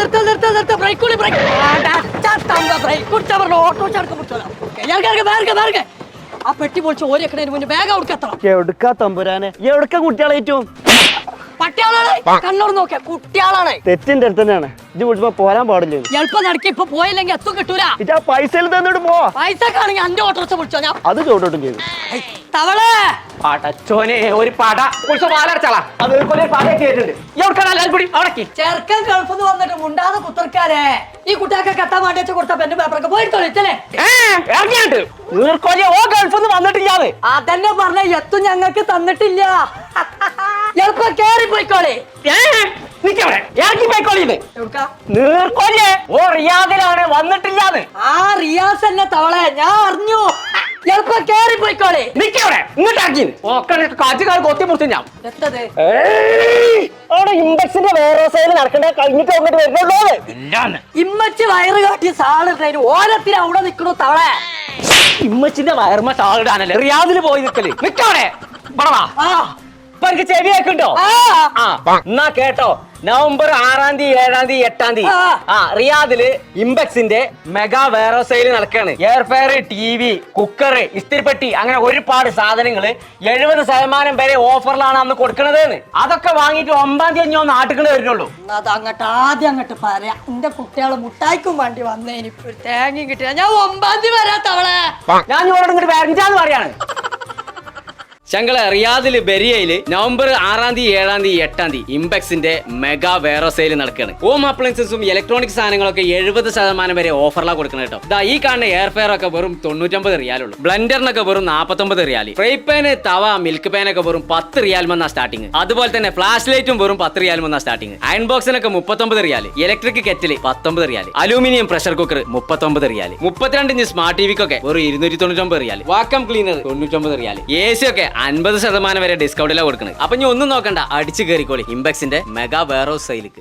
നിർത്ത നിർത്ത നിർത്ത. ബ്രേക്ക് കൂടി ബ്രേക്ക് ബ്രേക്ക് കുടിച്ചാ പറഞ്ഞു? ഓട്ടോ ചടക്കം പിടിച്ചോളാം ആ പെട്ടി പൊളിച്ച് ഓരിയക്കണതിന് മുന്നേ ബാഗ് അവിടെ എത്തണം എവിടുക്കാ തമ്പുരാനെ? എവിടുക്ക കുട്ടികളെ ഏറ്റവും? പട്ടിയാളാണ്. കണ്ണോട് നോക്കിയ കുട്ടിയാളാണ്. തെറ്റിന്റെ അടുത്ത് തന്നെയാണ്. ഇജ്ജ് വിളിച്ചപ്പോ പോരാൻ പാടില്ല എളുപ്പം നടക്കി ഇപ്പൊ പോയില്ലെങ്കിൽ എത്തും കിട്ടൂല. പൈസയിൽ തന്നിട്ട് പോവാ പൈസ കാണെങ്കിൽ അന്റെ ഓട്ടോറിച്ച് വിളിച്ചോ ഞാൻ അത് ചോട്ടോട്ടും ചെയ്തു. തവളേ. പടച്ചോനെ ഒരു പട. കുളിച്ച പാലടച്ചാളാ അത് ഒരു പട കേട്ടിട്ടുണ്ട് എവിടെക്കാണ് അവിടേക്ക്. ചെറുക്കൻ ഗൾഫ് വന്നിട്ട് മുണ്ടാതെ കുത്തർക്കാരെ. ഈ കുട്ടിയൊക്കെ കത്താൻ വേണ്ടി വെച്ച് കൊടുത്ത പെണ്ണ് പേപ്പറൊക്കെ പോയിട്ട് തൊളിച്ചല്ലേ ഇറങ്ങിയാണ്ട്. നീർക്കോലിയ ഓ ഗൾഫിൽ വന്നിട്ടില്ലാതെ അതന്നെ പറഞ്ഞ എത്തും ഞങ്ങൾക്ക് തന്നിട്ടില്ല. എളുപ്പം കേറി പോയിക്കോളെ. നിക്കവിടെ. ഇറങ്ങി പോയിക്കോളിയത് എവിടുക്കാ? നീർക്കോലിയെ ഓ റിയാദിലാണ് വന്നിട്ടില്ലാന്ന് ആ റിയാസ് എന്നെ തവളെ. ഞാൻ അറിഞ്ഞു. എളുപ്പം കേറി പോയിക്കോളെ. നിക്കവിടെ. ഇങ്ങോട്ട് ഇറങ്ങി. ഓക്കെ കാറ്റുകാർ കൊത്തി മുറിച്ച് ഞാൻ എത്തത് അവിടെ ഇമ്പക്സിന്റെ വേറെ സൈഡിൽ നടക്കണ്ട? കഴിഞ്ഞിട്ട് വന്നിട്ട് വരുന്നുള്ളൂ ഇല്ലാന്ന്. ഇമ്മച്ച് വയറ് കാട്ടിയ സാൾ ട്രെയിൻ ഓരത്തിന് അവിടെ നിക്കണു തവളെ. ഇമ്മച്ചിന്റെ വയർമ സാളിടാനല്ലേ റിയാദിൽ പോയി നിക്കൽ. നിക്കവിടെ. പറവാ ആ. ഇപ്പൊ എനിക്ക് ചെവി കേൾക്കുണ്ടോ ആ എന്നാ കേട്ടോ. നവംബർ ആറാം തീയതി ഏഴാം തീയതി എട്ടാം തീയതി. ആ. റിയാദിൽ ഇംബക്സിന്റെ മെഗാ വേറോ സെയിൽ നടക്കാണ്. Air fryer T V cooker ഇസ്തിരിപ്പെട്ടി അങ്ങനെ ഒരുപാട് സാധനങ്ങൾ എഴുപത് ശതമാനം വരെ ഓഫറിലാണ് അന്ന് കൊടുക്കണത് അതൊക്കെ വാങ്ങിയിട്ട് ഒമ്പതാം തീയതി ഞാൻ നാട്ടിൽ വരുന്നുള്ളൂ. അത് അങ്ങോട്ട് ആദ്യം അങ്ങോട്ട് പറയാം. എന്റെ കുട്ടികളെ മുട്ടായിക്കും വേണ്ടി വന്നേനി ഇപ്പൊ ഒരു തേങ്ങയും കിട്ടിയ ഞാൻ ഒമ്പാം തീയതി വരാത്തവളെ. ഞാൻ ഇവിടെ ഇങ്ങോട്ട് വരഞ്ചാന്ന് പറയാണ്. ശങ്കള റിയാദിൽ ബെരിയയിൽ നവംബർ ആറാം തീയതി ഏഴാം തീയതി എട്ടാം തീയതി ഇമ്പെക്സിന്റെ മെഗാ വേറോ സെയിൽ നടക്കുകയാണ് ഹോം അപ്ലയൻസസും ഇലക്ട്രോണിക് സാധനങ്ങളൊക്കെ എഴുപത് ശതമാനം വരെ ഓഫറിലാണ് കൊടുക്കുന്നത് കേട്ടോ. ഇതാ ഈ കാണുന്ന എയർ ഫെയർ ഒക്കെ വെറും തൊണ്ണൂറ്റമ്പത് റിയാലുള്ളൂ ബ്ലെൻഡറിനൊക്കെ വെറും നാൽപ്പത്തൊമ്പത് റിയാൽ ഫ്രൈ പാൻ തവ മിൽക്ക് പാൻ ഒക്കെ വെറും പത്ത് റിയാൽ വന്നാ സ്റ്റാർട്ടിങ് അതുപോലെ തന്നെ ഫ്ലാഷ് ലൈറ്റും വെറും പത്ത് റിയാൽ വന്നാ സ്റ്റാർട്ടിങ് അയൺ ബോക്സിനൊക്കെ മുപ്പത്തൊമ്പത് റിയാൽ ഇലക്ട്രിക് കെറ്റിൽ പത്തൊമ്പത് റിയാൽ അലൂമിനിയം പ്രഷർ കുക്കർ മുപ്പത്തൊമ്പത് റിയാൽ മുപ്പത്തിരണ്ട് ഇഞ്ച് സ്മാർട്ട് ടിവിക്കൊക്കെ വെറും ഇരുന്നൂറ്റി തൊണ്ണൂറ്റൊമ്പത് റിയാൽ വാക്കം ക്ലീനർ തൊണ്ണൂറ്റൊമ്പത് റിയാൽ എ സി ഒക്കെ അൻപത് ശതമാനം വരെ ഡിസ്കൗണ്ടിലാണ് കൊടുക്കുന്നത് അപ്പൊ ഇനി ഒന്നും നോക്കണ്ട അടിച്ചു കയറിക്കോളി. ഇംബെക്സിന്റെ മെഗാ വെയർ ഹൗസ് സെയിലേക്ക്